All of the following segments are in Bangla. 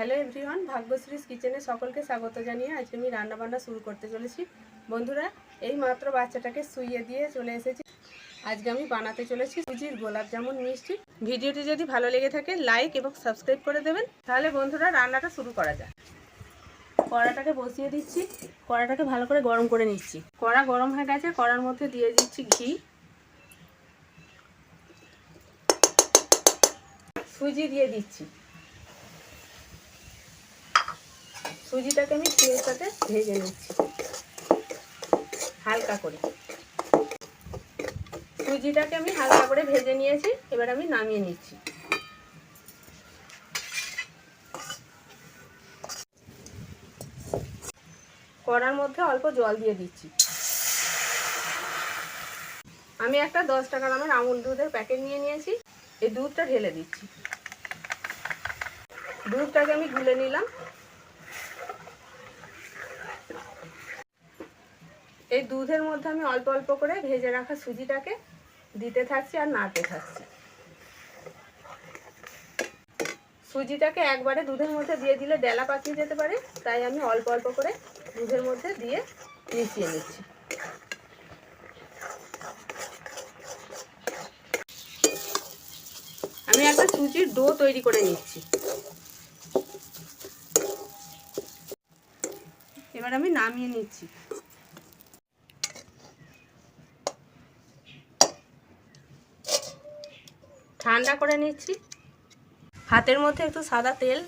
হ্যালো এভরিওয়ান, ভাগ্যশ্রীস কিচেনে সকলকে স্বাগত জানিয়ে আজকে আমি রান্নাবান্না শুরু করতে চলেছি। বন্ধুরা, এই মাত্র বাচ্চাটাকে শুইয়ে দিয়ে চলে এসেছি। আজকে আমি বানাতে চলেছি সুজির গোলাপ জামুন মিষ্টি। ভিডিওটি যদি ভালো লেগে থাকে, লাইক এবং সাবস্ক্রাইব করে দেবেন। তাহলে বন্ধুরা, রান্নাটা শুরু করা যায় কড়াটাকে বসিয়ে দিচ্ছি। কড়াটাকে ভালো করে গরম করে নিচ্ছি। কড়া গরম হয়ে গেছে, কড়ার মধ্যে দিয়ে দিচ্ছি ঘি। সুজি দিয়ে দিচ্ছি। সুজিটাকে আমি ঘিয়ের সাথে ভেজে নিচ্ছি। হালকা করে। সুজিটাকে আমি হালকা করে ভেজে নিয়েছি, এবার আমি নামিয়ে নিচ্ছি। কড়ার মধ্যে অল্প জল দিয়ে দিচ্ছি। আমি একটা দশ টাকা দামের আমুল দুধের প্যাকেট নিয়ে নিয়েছি, এই দুধটা ঢেলে দিচ্ছি। দুধটাকে আমি গুলে নিলাম। এই দুধের মধ্যে আমি অল্প অল্প করে ভেজে রাখা সুজিটাকে দিতে থাকছি আর নাড়তে থাকছি। সুজিটাকে একবারে দুধের মধ্যে দিয়ে দিলে ডেলা পাকিয়ে যেতে পারে, তাই আমি অল্প অল্প করে দুধের মধ্যে দিয়ে মিশিয়ে নিচ্ছি। আমি একটা সুজির ডো তৈরি করে নিচ্ছি। এবার আমি নামিয়ে নিচ্ছি। ঠান্ডা করে নিচ্ছি। হাতের মধ্যে একটু সাদা তেল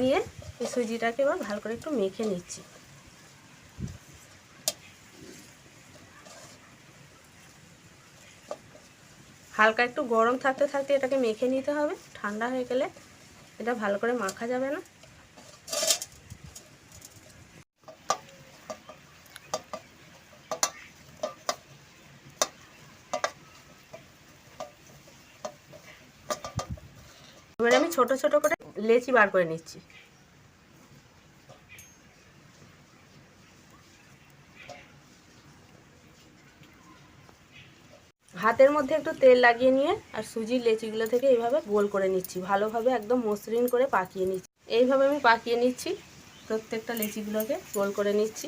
নিয়ে এই সুজিটাকে এবার ভালো করে একটু মেখে নিচ্ছি। হালকা একটু গরম থাকতে থাকতে এটাকে মেখে নিতে হবে। ঠান্ডা হয়ে গেলে এটা ভালো করে মাখা যাবে না। এবার আমি ছোট ছোট করে লেচি বার করে নিচ্ছি। হাতের মধ্যে একটু তেল লাগিয়ে নিয়ে আর সুজির লেচিগুলো থেকে এইভাবে গোল করে নিচ্ছি। ভালোভাবে একদম মসৃণ করে পাকিয়ে নিচ্ছি। এইভাবে আমি পাকিয়ে নিচ্ছি। প্রত্যেকটা লেচিগুলোকে গোল করে নিচ্ছি।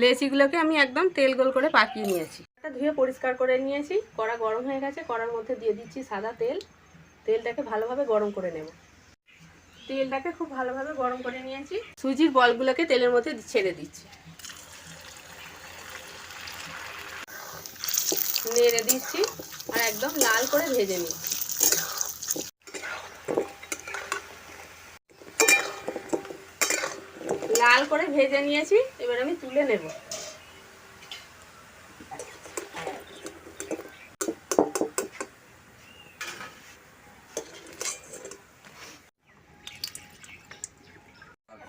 লেচিগুলোকে আমি একদম তেল গোল করে পাকিয়ে নিয়েছি। একটা ধুয়ে পরিষ্কার করে নিয়েছি। কড়া গরম হয়ে গেছে, কড়ার মধ্যে দিয়ে দিচ্ছি সাদা তেল। তেলটাকে ভালোভাবে গরম করে নেব। তেলটাকে খুব ভালোভাবে গরম করে নিয়েছি। সুজির বলগুলোকে তেলের মধ্যে ছেড়ে দিচ্ছি। নেড়ে দিচ্ছি আর একদম লাল করে ভেজে নিচ্ছি। লাল করে ভেজে নিয়েছি, এবার আমি তুলে নেব।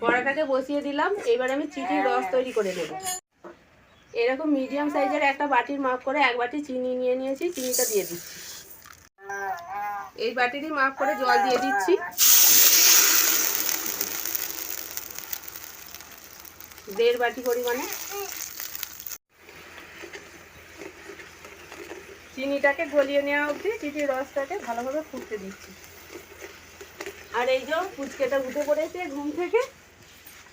কড়াটাকে বসিয়ে দিলাম, এবার আমি চিনির রস তৈরি করে নেব। এরকম মিডিয়াম সাইজের একটা বাটির মাপ করে এক বাটি চিনি নিয়ে নিয়েছি, চিনিটা দিয়ে দিচ্ছি। এই বাটিরই মাপ করে জল দিয়ে দিচ্ছি। দেড় বাটি পরিমাণে। চিনিটাকে গলিয়ে নেওয়া অবধি চিনির রসটাকে ভালোভাবে ফুটতে দিচ্ছি। আর এই যে ফুচকেটা উঠে পড়েছে ঘুম থেকে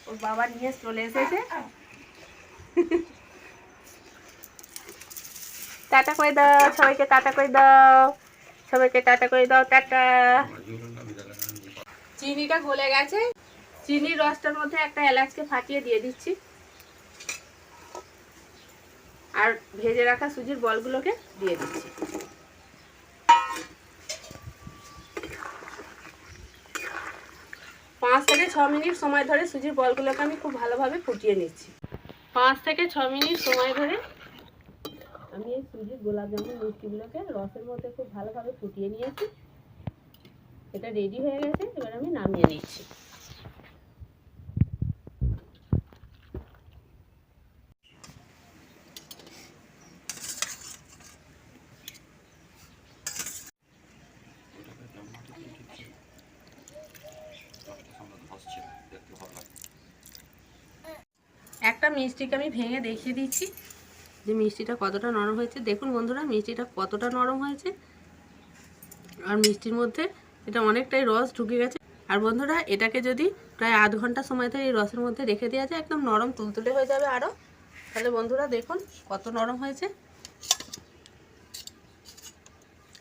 ওর বাবা নিয়ে চলে এসেছে। টাটা করে দাও, সবাইকে টাটা করে দাও, সবাইকে টাটা করে দাও, টাটা। চিনিটা গলে গেছে। চিনির রসটার মধ্যে একটা এলাচকে ফাটিয়ে দিয়ে দিচ্ছি। আর ভেজে রাখা সুজির বলগুলোকে দিয়ে দিচ্ছি। পাঁচ থেকে ছ মিনিট সময় ধরে সুজির বলগুলোকে আমি খুব ভালোভাবে ফুটিয়ে নিচ্ছি। পাঁচ থেকে ছ মিনিট সময় ধরে আমি এই সুজির গোলাপ জামুন মিষ্টিগুলোকে রসের মধ্যে খুব ভালোভাবে ফুটিয়ে নিয়েছি। এটা রেডি হয়ে গেছে। এবার আমি নামিয়ে নিচ্ছি একটা মিষ্টিকে আমি ভেঙে দেখিয়ে দিচ্ছি যে মিষ্টিটা কতটা নরম হয়েছে। দেখুন বন্ধুরা, মিষ্টিটা কতটা নরম হয়েছে। আর মিষ্টির মধ্যে এটা অনেকটাই রস ঢুকে গেছে। আর বন্ধুরা, এটাকে যদি প্রায় আধ ঘণ্টা সময় ধরে এই রসের মধ্যে রেখে দেওয়া যায়, একদম নরম তুলতুলে হয়ে যাবে আরও তাহলে বন্ধুরা, দেখুন কত নরম হয়েছে।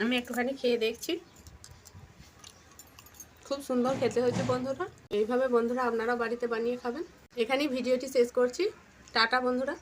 আমি একটুখানি খেয়ে দেখছি। খুব সুন্দর খেতে হয়েছে বন্ধুরা। এইভাবে বন্ধুরা আপনারা বাড়িতে বানিয়ে খাবেন। এখানেই ভিডিওটি শেষ করছি। টাটা বন্ধুরা।